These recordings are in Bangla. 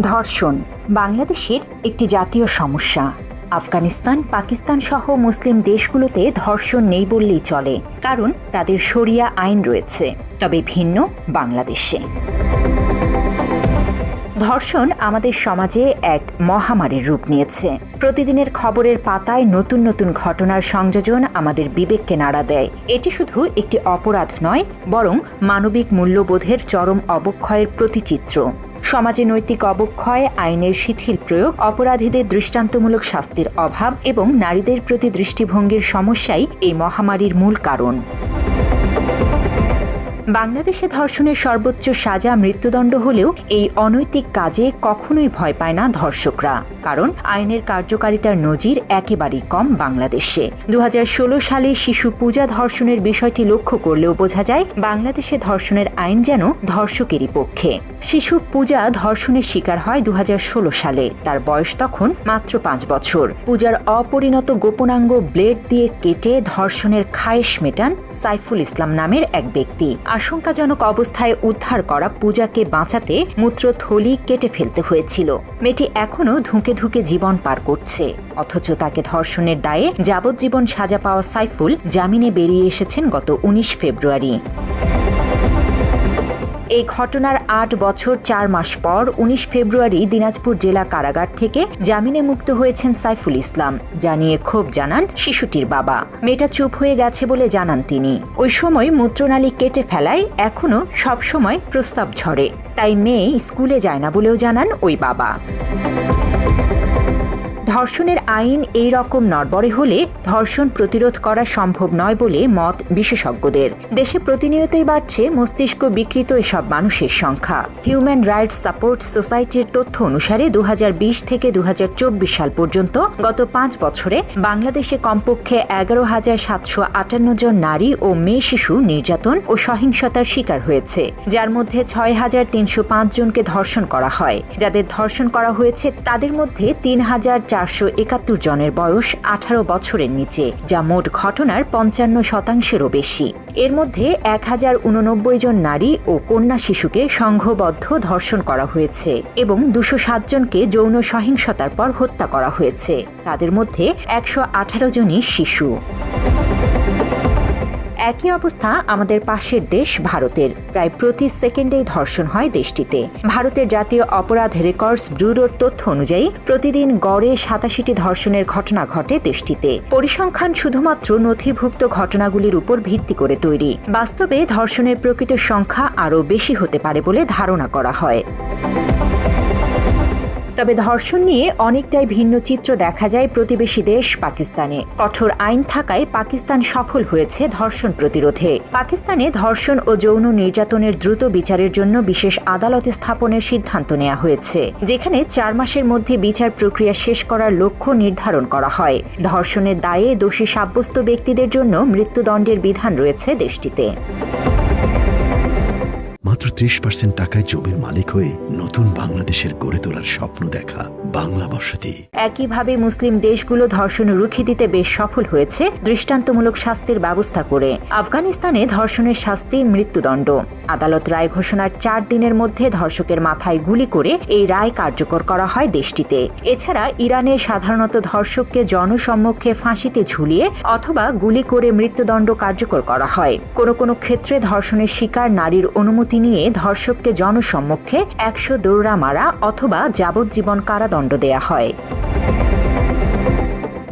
ধর্ষণ বাংলাদেশের একটি জাতীয় সমস্যা। আফগানিস্তান, পাকিস্তান সহ মুসলিম দেশগুলোতে ধর্ষণ নেই বললেই চলে, কারণ তাদের সরিয়া আইন রয়েছে, তবে ভিন্ন বাংলাদেশে। ধর্ষণ আমাদের সমাজে এক মহামারীর রূপ নিয়েছে। প্রতিদিনের খবরের পাতায় নতুন নতুন ঘটনার সংযোজন আমাদের বিবেককে নাড়া দেয়। এটি শুধু একটি অপরাধ নয়, বরং মানবিক মূল্যবোধের চরম অবক্ষয়ের প্রতিচিত্র। সমাজে নৈতিক অবক্ষয়, আইনের শিথিল প্রয়োগ, অপরাধীদের দৃষ্টান্তমূলক শাস্তির অভাব এবং নারীদের প্রতি দৃষ্টিভঙ্গির সমস্যাই এই মহামারীর মূল কারণ। বাংলাদেশে ধর্ষণের সর্বোচ্চ সাজা মৃত্যুদণ্ড হলেও এই অনৈতিক কাজে কখনোই ভয় পায় না ধর্ষকরা, কারণ আইনের কার্যকারিতার নজির একেবারেই কম বাংলাদেশে। দু হাজার ষোলো সালে শিশু পূজা ধর্ষণের বিষয়টি লক্ষ্য করলেও বোঝা যায়, বাংলাদেশে ধর্ষণের আইন যেন ধর্ষকেরই পক্ষে। শিশু পূজা ধর্ষণের শিকার হয় দু হাজার ষোলো সালে, তার বয়স তখন মাত্র পাঁচ বছর। পূজার অপরিণত গোপনাঙ্গ ব্লেড দিয়ে কেটে ধর্ষণের খায়েশ মেটান সাইফুল ইসলাম নামের এক ব্যক্তি। আশঙ্কাজনক অবস্থায় উদ্ধার করা পূজাকে বাঁচাতে মূত্রথলি কেটে ফেলতে হয়েছিল। মেয়েটি এখনও ধুঁকে ধুঁকে জীবন পার করছে। অথচ তাকে ধর্ষণের দায়ে যাবজ্জীবন সাজা পাওয়া সাইফুল জামিনে বেরিয়ে এসেছেন গত উনিশ ফেব্রুয়ারি। এই ঘটনার আট বছর চার মাস পর উনিশ ফেব্রুয়ারি দিনাজপুর জেলা কারাগার থেকে জামিনে মুক্ত হয়েছেন সাইফুল ইসলাম। জানিয়ে ক্ষোভ জানান শিশুটির বাবা। মেয়েটা চুপ হয়ে গেছে বলে জানান তিনি। ওই সময় মূত্রনালী কেটে ফেলায়, এখনও সবসময় প্রস্তাব ঝরে। তাই মেয়ে স্কুলে যায় না বলেও জানান ওই বাবা। ধর্ষণের আইন এই রকম নড়বড়ে হলে ধর্ষণ প্রতিরোধ করা সম্ভব নয় বলে মত বিশেষজ্ঞদের। দেশে প্রতিনিয়তই বাড়ছে মস্তিষ্ক বিকৃত এসব মানুষের সংখ্যা। হিউম্যান রাইটস সাপোর্ট সোসাইটির তথ্য অনুসারে দুহাজার বিশ থেকে দুহাজার চব্বিশ সাল পর্যন্ত গত পাঁচ বছরে বাংলাদেশে কমপক্ষে এগারো হাজার সাতশো আটান্ন জন নারী ও মেয়ে শিশু নির্যাতন ও সহিংসতার শিকার হয়েছে, যার মধ্যে ছয় হাজার তিনশো পাঁচ জনকে ধর্ষণ করা হয়। যাদের ধর্ষণ করা হয়েছে তাদের মধ্যে তিন হাজার চারশো একাত্তর জনের বয়স আঠারো বছরের নিচে, যা মোট ঘটনার পঞ্চান্ন শতাংশেরও বেশি। এর মধ্যে এক হাজার উননব্বই জন নারী ও কন্যা শিশুকে সংঘবদ্ধ ধর্ষণ করা হয়েছে এবং দুশো সাতজনকে যৌন সহিংসতার পর হত্যা করা হয়েছে। তাদের মধ্যে একশো আঠারো জনই শিশু। একই অবস্থা আমাদের পাশের দেশ ভারতের। প্রায় প্রতি সেকেন্ডেই ধর্ষণ হয় দেশটিতে। ভারতের জাতীয় অপরাধ রেকর্ডস ব্যুরোর তথ্য অনুযায়ী, প্রতিদিন গড়ে সাতাশিটি ধর্ষণের ঘটনা ঘটে দেশটিতে। পরিসংখ্যান শুধুমাত্র নথিভুক্ত ঘটনাগুলির উপর ভিত্তি করে তৈরি। বাস্তবে ধর্ষণের প্রকৃত সংখ্যা আরও বেশি হতে পারে বলে ধারণা করা হয়। তবে ধর্ষণ নিয়ে অনেকটাই ভিন্ন চিত্র দেখা যায় প্রতিবেশী দেশ পাকিস্তানে। কঠোর আইন থাকায় পাকিস্তান সফল হয়েছে ধর্ষণ প্রতিরোধে। পাকিস্তানে ধর্ষণ ও যৌন নির্যাতনের দ্রুত বিচারের জন্য বিশেষ আদালতে স্থাপনের সিদ্ধান্ত নেওয়া হয়েছে, যেখানে চার মাসের মধ্যে বিচার প্রক্রিয়া শেষ করার লক্ষ্য নির্ধারণ করা হয়। ধর্ষণের দায়ে দোষী সাব্যস্ত ব্যক্তিদের জন্য মৃত্যুদণ্ডের বিধান রয়েছে দেশটিতে। মাত্র ত্রিশ পার্সেন্ট টাকায় জমির মালিক হয়ে নতুন বাংলাদেশের গড়ে তোলার স্বপ্ন দেখা বাংলা বসতি। একইভাবে মুসলিম দেশগুলো ধর্ষণ রুখে দিতে বেশ সফল হয়েছে দৃষ্টান্তমূলক শাস্তির ব্যবস্থা করে। আফগানিস্তানে ধর্ষণের শাস্তি মৃত্যুদণ্ড। আদালত রায় ঘোষণার চার দিনের মধ্যে ধর্ষকের মাথায় গুলি করে এই রায় কার্যকর করা হয় দেশটিতে। এছাড়া ইরানে সাধারণত ধর্ষককে জনসম্মুখে ফাঁসিতে ঝুলিয়ে অথবা গুলি করে মৃত্যুদণ্ড কার্যকর করা হয়। কোনো কোনো ক্ষেত্রে ধর্ষণের শিকার নারীর অনুমতি নিয়ে ধর্ষককে জনসম্মুখে একশো দৌড়া মারা অথবা যাবজ্জীবন কারাদণ্ড দেয়া হয়।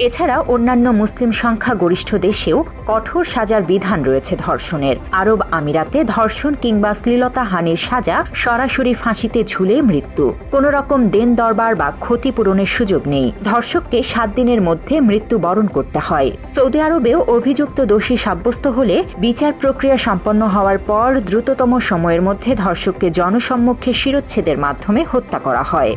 এছাড়া অন্যান্য মুসলিম সংখ্যা গরিষ্ঠ দেশেও কঠোর সাজার বিধান রয়েছে ধর্ষণের। আরব আমিরাতে ধর্ষণ কিংবা শ্লীলতা হানির সাজা সরাসরি ফাঁসিতে ঝুলে মৃত্যু। কোন রকম দেন দরবার বা ক্ষতিপূরণের সুযোগ নেই। ধর্ষককে সাত দিনের মধ্যে মৃত্যু বরণ করতে হয়। সৌদি আরবেও অভিযুক্ত দোষী সাব্যস্ত হলে বিচার প্রক্রিয়া সম্পন্ন হওয়ার পর দ্রুততম সময়ের মধ্যে ধর্ষককে জনসম্মুখে শিরোচ্ছেদের মাধ্যমে হত্যা করা হয়।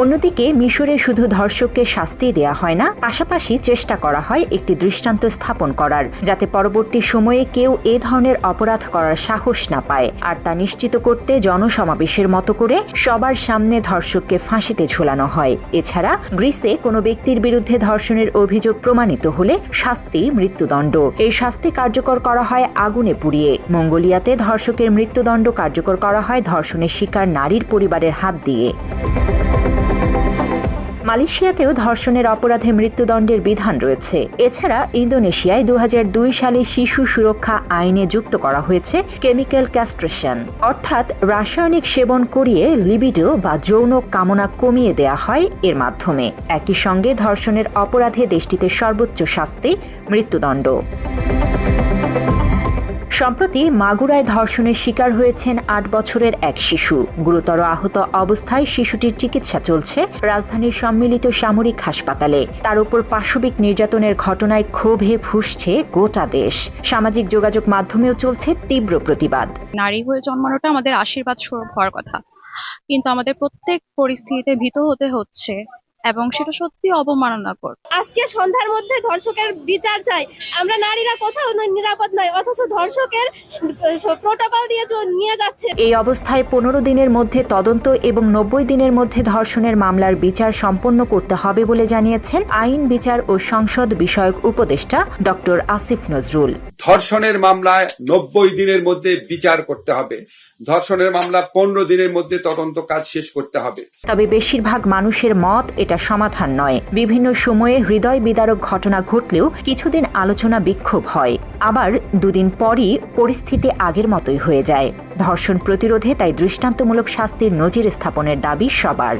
অন্যদিকে মিশরে শুধু ধর্ষককে শাস্তি দেয়া হয় না, পাশাপাশি চেষ্টা করা হয় একটি দৃষ্টান্ত স্থাপন করার, যাতে পরবর্তী সময়ে কেউ এ ধরনের অপরাধ করার সাহস না পায়। আর তা নিশ্চিত করতে জনসমাবেশের মতো করে সবার সামনে ধর্ষককে ফাঁসিতে ঝোলানো হয়। এছাড়া গ্রিসে কোনো ব্যক্তির বিরুদ্ধে ধর্ষণের অভিযোগ প্রমাণিত হলে শাস্তি মৃত্যুদণ্ড। এই শাস্তি কার্যকর করা হয় আগুনে পুড়িয়ে। মঙ্গোলিয়াতে ধর্ষকের মৃত্যুদণ্ড কার্যকর করা হয় ধর্ষণের শিকার নারীর পরিবারের হাত দিয়ে। মালয়েশিয়াতেও ধর্ষণের অপরাধে মৃত্যুদণ্ডের বিধান রয়েছে। এছাড়া ইন্দোনেশিয়ায় দু হাজার দুই সালে শিশু সুরক্ষা আইনে যুক্ত করা হয়েছে কেমিক্যাল ক্যাস্ট্রেশন। অর্থাৎ রাসায়নিক সেবন করিয়ে লিবিডো বা যৌন কামনা কমিয়ে দেয়া হয় এর মাধ্যমে। একই সঙ্গে ধর্ষণের অপরাধে দেশটিতে সর্বোচ্চ শাস্তি মৃত্যুদণ্ড। সম্প্রতি মাগুরায় ধর্ষণের শিকার হয়েছেন আট বছরের এক শিশু। গুরুতর আহত অবস্থায় শিশুটির চিকিৎসা চলছে রাজধানীর সম্মিলিত সামরিক হাসপাতালে। তার উপর পাশবিক নির্যাতনের ঘটনায় ক্ষোভে ফুসছে গোটা দেশ। সামাজিক যোগাযোগ মাধ্যমেও চলছে তীব্র প্রতিবাদ। নারী হয়ে জন্মানোটা আমাদের আশীর্বাদ স্বরূপ হওয়ার কথা। কিন্তু আমাদের প্রত্যেক পরিস্থিতিতে ভীত হতে হচ্ছে। এবং সেটা সত্যি অবমাননাকর। আজকে সন্ধ্যার মধ্যে ধর্ষকের বিচার চাই। আমরা নারীরা কোথাও ন- নিরাপদ নয় অথচ ধর্ষকের প্রোটোকল দিয়ে নিয়ে যাচ্ছে। এই অবস্থায় পনেরো দিনের মধ্যে তদন্ত এবং নব্বই দিনের মধ্যে ধর্ষণের মামলার বিচার সম্পন্ন করতে হবে বলে জানিয়েছেন আইন বিচার ও সংসদ বিষয়ক উপদেষ্টা ডক্টর আসিফ নজরুল। ধর্ষণের মামলায় নব্বই দিনের মধ্যে বিচার করতে হবে। ধর্ষণের মামলা পনেরো দিনের মধ্যে তদন্ত কাজ শেষ করতে হবে। তবে বেশিরভাগ মানুষের মত এটা সমাধান নয়। বিভিন্ন সময়ে হৃদয় বিদারক ঘটনা ঘটলেও কিছুদিন আলোচনা বিক্ষোভ হয়। আবার দুদিন পরই পরিস্থিতি আগের মতোই হয়ে যায়। ধর্ষণ প্রতিরোধে তাই দৃষ্টান্তমূলক শাস্তির নজির স্থাপনের দাবি সবার।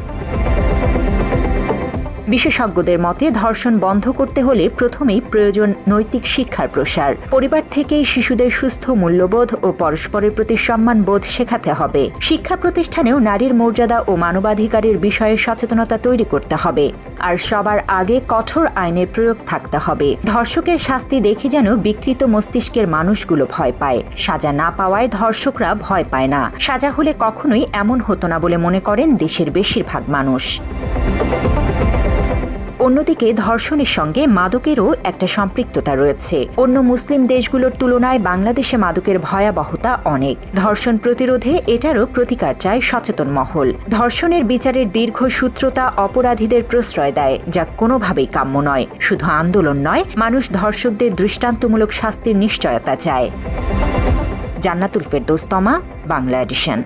বিশেষজ্ঞদের মতে ধর্ষণ বন্ধ করতে হলে প্রথমেই প্রয়োজন নৈতিক শিক্ষার প্রসার। পরিবার থেকেই শিশুদের সুস্থ মূল্যবোধ ও পরস্পরের প্রতি সম্মান বোধ শেখাতে হবে। শিক্ষা প্রতিষ্ঠানেও নারীর মর্যাদা ও মানবাধিকারের বিষয়ে সচেতনতা তৈরি করতে হবে। আর সবার আগে কঠোর আইনের প্রয়োগ থাকতে হবে। ধর্ষকের শাস্তি দেখে যেন বিকৃত মস্তিষ্কের মানুষগুলো ভয় পায়। সাজা না পাওয়ায় ধর্ষকরা ভয় পায় না। সাজা হলে কখনোই এমন হতো না বলে মনে করেন দেশের বেশিরভাগ মানুষ। অন্যদিকে ধর্ষণের সঙ্গে মাদকেরও একটা সম্পৃক্ততা রয়েছে। অন্য মুসলিম দেশগুলোর তুলনায় বাংলাদেশে মাদকের ভয়াবহতা অনেক। ধর্ষণ প্রতিরোধে এটারও প্রতিকার চায় সচেতন মহল। ধর্ষণের বিচারের দীর্ঘ সূত্রতা অপরাধীদের প্রশ্রয় দেয়, যা কোনোভাবেই কাম্য নয়। শুধু আন্দোলন নয়, মানুষ ধর্ষকদের দৃষ্টান্তমূলক শাস্তির নিশ্চয়তা চায়। জান্নাতুল ফেরদৌস্তমা বাংলা এডিশন।